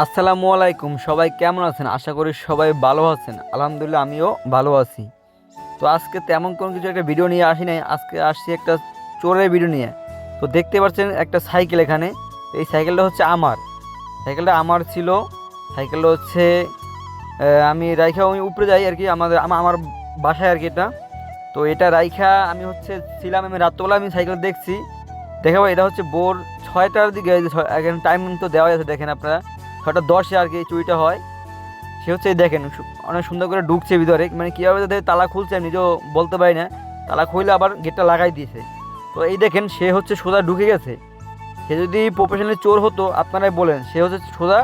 আসসালামু আলাইকুম, সবাই কেমন আছেন? আশা করি সবাই ভালো আছেন। আলহামদুলিল্লাহ, আমিও ভালো আছি। তো আজকে তেমন কোনো কিছু একটা ভিডিও নিয়ে আসি নাই। আজকে আসছি একটা চোরের ভিডিও নিয়ে। তো দেখতে পাচ্ছেন একটা সাইকেল এখানে। এই সাইকেলটা হচ্ছে আমার। সাইকেলটা আমার ছিল। সাইকেলটা হচ্ছে আমি রাইখা আমি উপরে যাই আর কি, আমাদের আমার বাসায় আর কি এটা। তো এটা রাইখা আমি হচ্ছে ছিলাম আমি রাত্রবেলা আমি সাইকেল দেখছি। দেখাবো এটা হচ্ছে ভোর ছয়টার দিকে যে টাইম তো দেওয়া আছে, দেখেন আপনারা। ছটা দশে আর কি এই চুরিটা হয়। সে হচ্ছে দেখেন অনেক সুন্দর করে ঢুকছে ভিতরে। মানে কীভাবে তাদের তালা খুলছে আমি নিজেও বলতে পারি না। তালা খুললে আবার গেটটা লাগাই দিয়েছে। তো এই দেখেন, সে হচ্ছে সোজা ঢুকে গেছে। সে যদি প্রফেশনালি চোর হতো, আপনারাই বলেন, সে হচ্ছে সোজা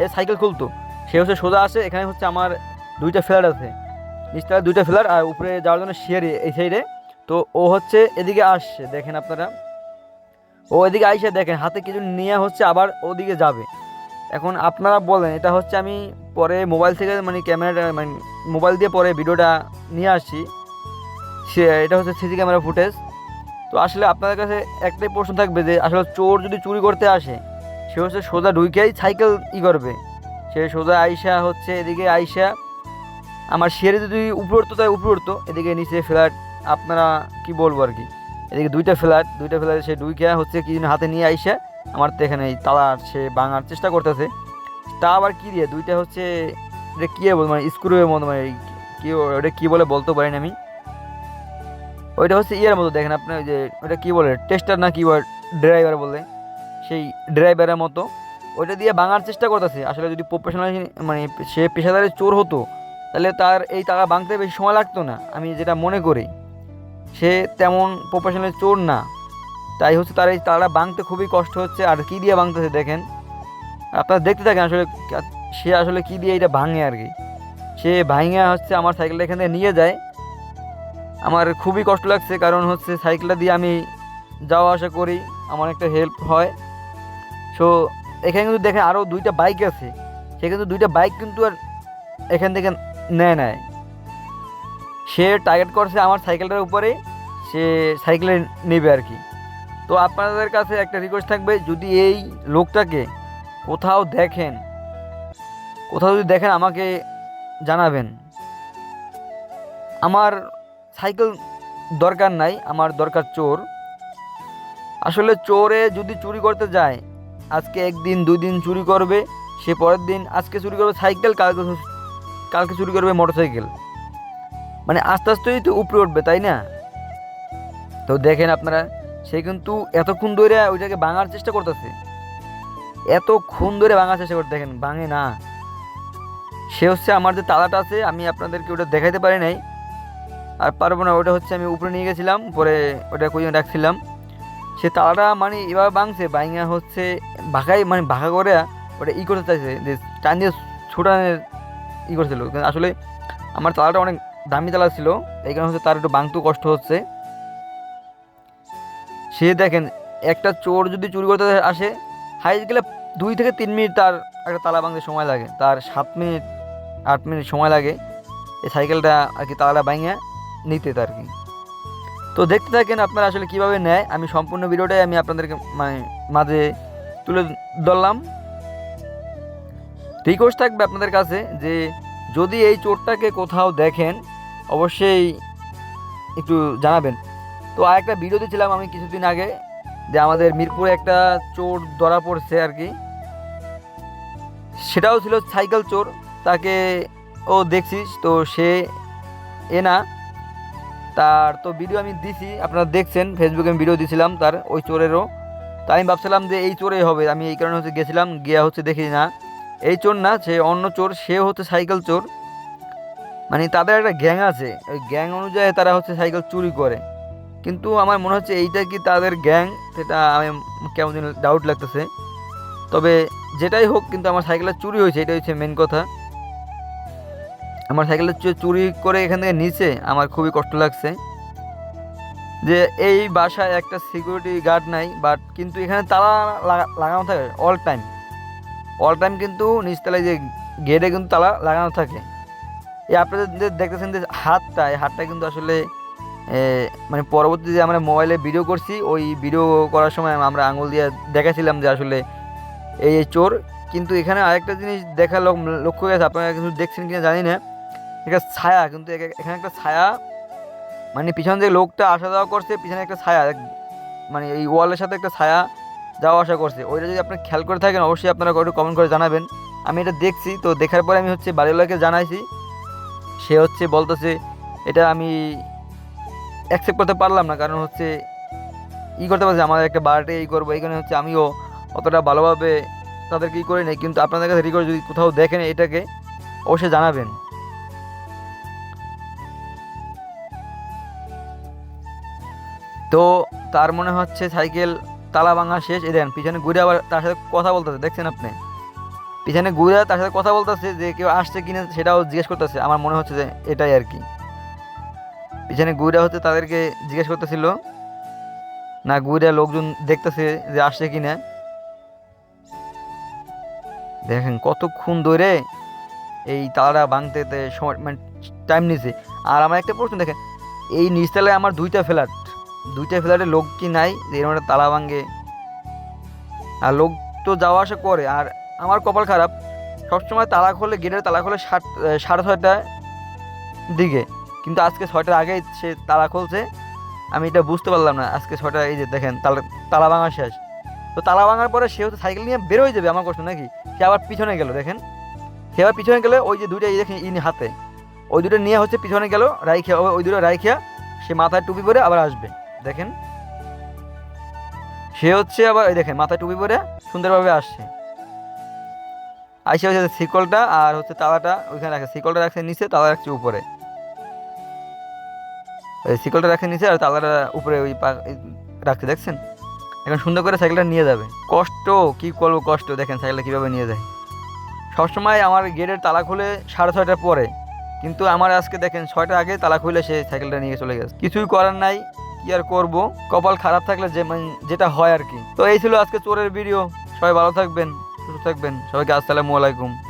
এই সাইকেল খুলতো। সে হচ্ছে সোজা আসে, এখানে হচ্ছে আমার দুইটা ফ্ল্যাট আছে। নিচতলায় দুইটা ফ্ল্যাট আর উপরে যাওয়ার জন্য শেয়ারে এই সাইডে। তো ও হচ্ছে এদিকে আসছে, দেখেন আপনারা। ও এদিকে আইসে দেখেন, হাতে কিছু নিয়ে হচ্ছে আবার ওদিকে যাবে। এখন আপনারা বলেন, এটা হচ্ছে আমি পরে মোবাইল থেকে মানে ক্যামেরাটা মানে মোবাইল দিয়ে পরে ভিডিওটা নিয়ে আসছি। সে, এটা হচ্ছে সিসি ক্যামেরা ফুটেজ। তো আসলে আপনাদের কাছে একটাই প্রশ্ন থাকবে যে, আসলে চোর যদি চুরি করতে আসে, সে হচ্ছে সোজা ঢুকেই সাইকেল ই করবে। সে সোজা আইসা হচ্ছে এদিকে আইসা, আমার শেয়ারে যদি উপরে উঠতো তাই উপরে উঠতো, এদিকে নিচে ফ্ল্যাট আপনারা কি বলব আর কি? এদিকে দুইটা ফ্ল্যাট দুইটা ফ্ল্যাট সে ঢুইকা হচ্ছে কি হাতে নিয়ে আইসা আমার তো এখানে এই তালা সে ভাঙার চেষ্টা করতেছে। তা আবার কী দিয়ে? দুইটা হচ্ছে, এটা কী বল মানে স্ক্রুয়ের মতো মানে কী, ওটা কী বলে বলতে পারি না আমি। ওইটা হচ্ছে ইয়ের মতো, দেখেন আপনি ওই যে ওটা কী বলে টেস্টার না কি ড্রাইভার বলে, সেই ড্রাইভারের মতো। ওইটা দিয়ে ভাঙার চেষ্টা করতেছে। আসলে যদি প্রফেশনাল মানে সে পেশাদারি চোর হতো, তাহলে তার এই টাকা ভাঙতে বেশি সময় লাগতো না, আমি যেটা মনে করি। সে তেমন প্রফেশনাল চোর না। তাই হচ্ছে তার এই তারা ভাঙতে খুবই কষ্ট হচ্ছে। আর কী দিয়ে ভাঙতেছে দেখেন? আপনারা দেখতে থাকেন আসলে সে আসলে কী দিয়ে এটা ভাঙে আর কি। সে ভাঙে হচ্ছে আমার সাইকেলটা এখান থেকে নিয়ে যায়। আমার খুবই কষ্ট লাগছে, কারণ হচ্ছে সাইকেলটা দিয়ে আমি যাওয়া আসা করি, আমার একটা হেল্প হয়। সো এখানে কিন্তু দেখেন আরও দুইটা বাইক আছে। সে কিন্তু দুইটা বাইক কিন্তু আর এখান থেকে নেয় নেয় সে টার্গেট করছে আমার সাইকেলটার উপরে, সে সাইকেলে নেবে আর কি। তো আপনাদের কাছে একটা রিকোয়েস্ট থাকবে, যদি এই লোকটাকে কোথাও দেখেন, কোথাও যদি দেখেন আমাকে জানাবেন। আমার সাইকেল দরকার নাই, আমার দরকার চোর। আসলে চোরে যদি চুরি করতে যায়, আজকে একদিন দুই দিন চুরি করবে, সে পরের দিন আজকে চুরি করবে সাইকেল, কালকে কালকে চুরি করবে মোটর সাইকেল মানে আস্তে আস্তেই তো উপরে উঠবে, তাই না? তো দেখেন আপনারা সে কিন্তু এতক্ষণ ধরে ওইটাকে ভাঙার চেষ্টা করতেছে। এতক্ষণ ধরে ভাঙার চেষ্টা করতে দেখেন, ভাঙে না। সে হচ্ছে আমার যে তালাটা আছে, আমি আপনাদেরকে ওটা দেখাইতে পারি নাই। আর পারব না, ওটা হচ্ছে আমি উপরে নিয়ে গেছিলাম পরে ওটা কই রাখছিলাম। সে তালাটা মানে এভাবে ভাঙছে, ভাঙা হচ্ছে, ভাগাই মানে ভাগা করে ওটা ই করতে চাইছে, যে টান দিয়ে ছোটানের ই করছিল। আসলে আমার তালাটা অনেক দামি তালা ছিল, এই কারণে হচ্ছে তার একটু ভাঙতেও কষ্ট হচ্ছে। সে দেখেন, একটা চোর যদি চুরি করতে আসে, হাই গেলে দুই থেকে তিন মিনিট তার একটা তালা ভাঙতে সময় লাগে। তার সাত মিনিট, আট মিনিট সময় লাগে এই সাইকেলটা আর কি তালাটা ভাঙে নিতে আর কি। তো দেখতে থাকেন আপনারা আসলে কীভাবে নেয়। আমি সম্পূর্ণ ভিডিওটাই আমি আপনাদেরকে মানে মাঝে তুলে ধরলাম। রিকোয়েস্ট থাকবে আপনাদের কাছে যে যদি এই চোরটাকে কোথাও দেখেন, অবশ্যই একটু জানাবেন। তো আর একটা ভিডিও দিয়েছিলাম আমি কিছুদিন আগে যে আমাদের মিরপুরে একটা চোর ধরা পড়ছে আর কি। সেটাও ছিল সাইকেল চোর, তাকে ও দেখছিস? তো সে এ না। তার তো ভিডিও আমি দিছি, আপনারা দেখছেন ফেসবুকে আমি ভিডিও দিয়েছিলাম তার, ওই চোরেরও। তো আমি ভাবছিলাম যে এই চোরেই হবে, আমি এই কারণে হচ্ছে গেছিলাম, গিয়া হচ্ছে দেখি না। এই চোর না, সে অন্য চোর সে হচ্ছে সাইকেল চোর। মানে তাদের একটা গ্যাং আছে, ওই গ্যাং অনুযায়ী তারা হচ্ছে সাইকেল চুরি করে। কিন্তু আমার মনে হচ্ছে এইটা কি তাদের গ্যাং? সেটা আমি কেমন ডাউট লাগতেছে। তবে যেটাই হোক, কিন্তু আমার সাইকেলটা চুরি হয়েছে, এটাই হচ্ছে মেন কথা। আমার সাইকেলটা চুরি করে এখান থেকে নিচে আমার খুবই কষ্ট লাগছে। যে এই বাসায় একটা সিকিউরিটি গার্ড নাই বাট কিন্তু এখানে তালা লাগানো থাকে অল টাইম অল টাইম কিন্তু নিচতলায় যে গেটে কিন্তু তালা লাগানো থাকে। এই আপনাদের দেখতেছেন যে হাতটা, এই হাতটা কিন্তু আসলে মানে পরবর্তীতে আমরা মোবাইলে ভিডিও করছি। ওই ভিডিও করার সময় আমরা আঙুল দিয়ে দেখাছিলাম যে আসলে এই চোর। কিন্তু এখানে আরেকটা জিনিস দেখা লোক- লক্ষ্য গেছে আপনারা কিন্তু দেখছেন কিনা জানি না। এটা ছায়া, কিন্তু এখানে একটা ছায়া মানে পিছন থেকে লোকটা আসা যাওয়া করছে, পিছনে একটা ছায়া মানে এই ওয়ালের সাথে একটা ছায়া যাওয়া আসা করছে। ওইটা যদি আপনি খেয়াল করে থাকেন, অবশ্যই আপনারা একটু কমেন্ট করে জানাবেন। আমি এটা দেখছি, তো দেখার পরে আমি হচ্ছে বাড়িওয়ালাকে জানাইছি। সে হচ্ছে বলতেছে, এটা আমি অ্যাকসেপ্ট করতে পারলাম না, কারণ হচ্ছে ই করতে পারছি আমাদের একটা বার্থডে ই করব এইখানে হচ্ছে আমিও অতটা ভালোভাবে তাদেরকে ই করি নাই কিন্তু আপনাদের কাছে রিকোয়েস্ট যদি কোথাও দেখেন এটাকে, অবশ্যই জানাবেন। তো তার মনে হচ্ছে সাইকেল তালা ভাঙা শেষ, এই দেখেন, পিছনে ঘুরে আবার তার সাথে কথা বলতেছে, দেখছেন আপনি? পিছনে ঘুরে তার সাথে কথা বলতেছে যে কেউ আসছে কিনা সেটাও জিজ্ঞেস করতেছে, আমার মনে হচ্ছে যে এটাই আর কি। পিছনে গুইরা হচ্ছে তাদেরকে জিজ্ঞেস করতেছিল, না, গুইরা লোকজন দেখতেছে যে আসছে কি না দেখেন কতক্ষণ ধরে এই তালাটা ভাঙতে সময় মানে টাইম নিছে। আর আমার একটা প্রশ্ন দেখেন, এই নিচতলায় আমার দুইটা ফ্ল্যাট, দুইটা ফ্ল্যাটে লোক কি নাই যে এরকম একটা তালা ভাঙে? আর লোক তো যাওয়া আসা করে, আর আমার কপাল খারাপ। সবসময় তালা খোলে, গেটের তালা খোলে সাত, সাড়ে ছয়টার দিকে। কিন্তু আজকে ছয়টার আগেই সে তালা খুলছে। আমি এটা বুঝতে পারলাম না, আজকে ছয়টা, এই যে দেখেন, তালা তালা ভাঙা শেষ। তো তালা ভাঙার পরে সে হচ্ছে সাইকেল নিয়ে বেরোয় যাবে আমার কষ্ট নাকি? সে আবার পিছনে গেল, দেখেন। সে আবার পিছনে গেলে ওই যে দুইটা দেখেন, ইনি হাতে। ওই দুটো নিয়ে হচ্ছে পিছনে গেল রাইখিয়া ওই দুটো রাইখিয়া সে মাথায় টুপি পরে আবার আসবে, দেখেন। সে হচ্ছে আবার, এই দেখেন, মাথায় টুপি পরে সুন্দরভাবে আসছে। আইসে হচ্ছে শিকলটা আর হচ্ছে তালাটা, ওইখানে রাখে, শিকলটা রাখছে নিচে, তালা রাখছে উপরে। ওই শিকলটা রাখছে নিচে আর তালাটা উপরে ওই পা- রাখছে, দেখছেন? এখন সুন্দর করে সাইকেলটা নিয়ে যাবে। কষ্ট, কি করব কষ্ট? দেখেন সাইকেলটা কীভাবে নিয়ে যায়। সবসময় আমার গেটের তালা খুলে সাড়ে ছয়টার পরে, কিন্তু আমার আজকে দেখেন ছয়টার আগে তালা খুলে সে সাইকেলটা নিয়ে চলে গেছে। কিছুই করার নাই, কি আর করব? কপাল খারাপ থাকলে যে মানে যেটা হয় আর কি। তো এই ছিল আজকে চোরের ভিডিও সবাই ভালো থাকবেন, সুস্থ থাকবেন। সবাইকে আসসালামু আলাইকুম।